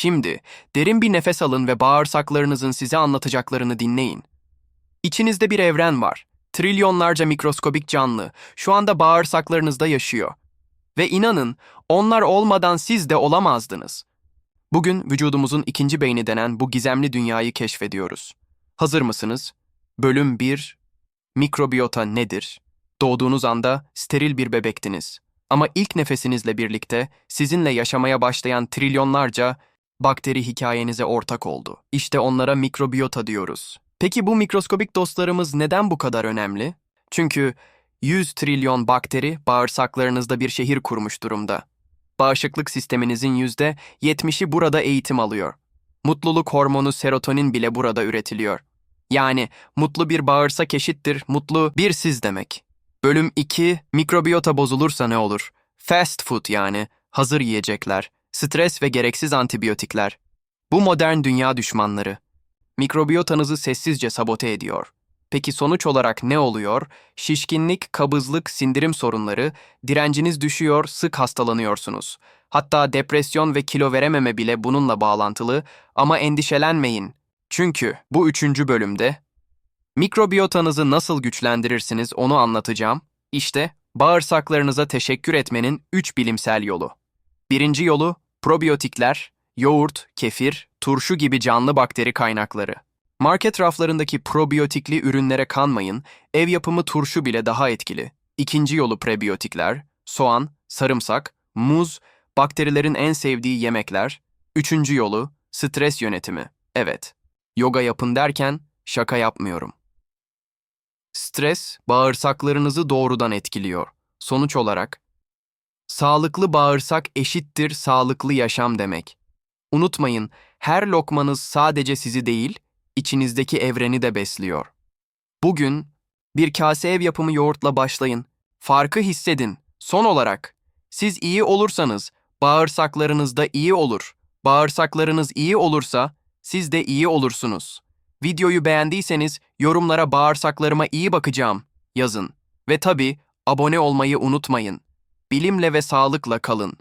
Şimdi derin bir nefes alın ve bağırsaklarınızın size anlatacaklarını dinleyin. İçinizde bir evren var. Trilyonlarca mikroskobik canlı şu anda bağırsaklarınızda yaşıyor. Ve inanın, onlar olmadan siz de olamazdınız. Bugün vücudumuzun ikinci beyni denen bu gizemli dünyayı keşfediyoruz. Hazır mısınız? Bölüm 1 Mikrobiyota nedir? Doğduğunuz anda steril bir bebektiniz. Ama ilk nefesinizle birlikte sizinle yaşamaya başlayan trilyonlarca bakteri hikayenize ortak oldu. İşte onlara mikrobiyota diyoruz. Peki bu mikroskobik dostlarımız neden bu kadar önemli? Çünkü 100 trilyon bakteri bağırsaklarınızda bir şehir kurmuş durumda. Bağışıklık sisteminizin yüzde 70'i burada eğitim alıyor. Mutluluk hormonu serotonin bile burada üretiliyor. Yani mutlu bir bağırsak eşittir mutlu bir siz demek. Bölüm 2 Mikrobiyota bozulursa ne olur? Fast food yani hazır yiyecekler, stres ve gereksiz antibiyotikler. Bu modern dünya düşmanları. Mikrobiyotanızı sessizce sabote ediyor. Peki sonuç olarak ne oluyor? Şişkinlik, kabızlık, sindirim sorunları, direnciniz düşüyor, sık hastalanıyorsunuz. Hatta depresyon ve kilo verememe bile bununla bağlantılı ama endişelenmeyin. Çünkü bu üçüncü bölümde mikrobiyotanızı nasıl güçlendirirsiniz onu anlatacağım. İşte bağırsaklarınıza teşekkür etmenin üç bilimsel yolu. Birinci yolu probiyotikler, yoğurt, kefir, turşu gibi canlı bakteri kaynakları. Market raflarındaki probiyotikli ürünlere kanmayın, ev yapımı turşu bile daha etkili. İkinci yolu prebiyotikler, soğan, sarımsak, muz, bakterilerin en sevdiği yemekler. Üçüncü yolu stres yönetimi. Evet, yoga yapın derken şaka yapmıyorum. Stres, bağırsaklarınızı doğrudan etkiliyor. Sonuç olarak, sağlıklı bağırsak eşittir sağlıklı yaşam demek. Unutmayın, her lokmanız sadece sizi değil, içinizdeki evreni de besliyor. Bugün bir kase ev yapımı yoğurtla başlayın. Farkı hissedin. Son olarak, siz iyi olursanız bağırsaklarınız da iyi olur. Bağırsaklarınız iyi olursa siz de iyi olursunuz. Videoyu beğendiyseniz yorumlara bağırsaklarıma iyi bakacağım yazın. Ve tabii abone olmayı unutmayın. Bilimle ve sağlıkla kalın.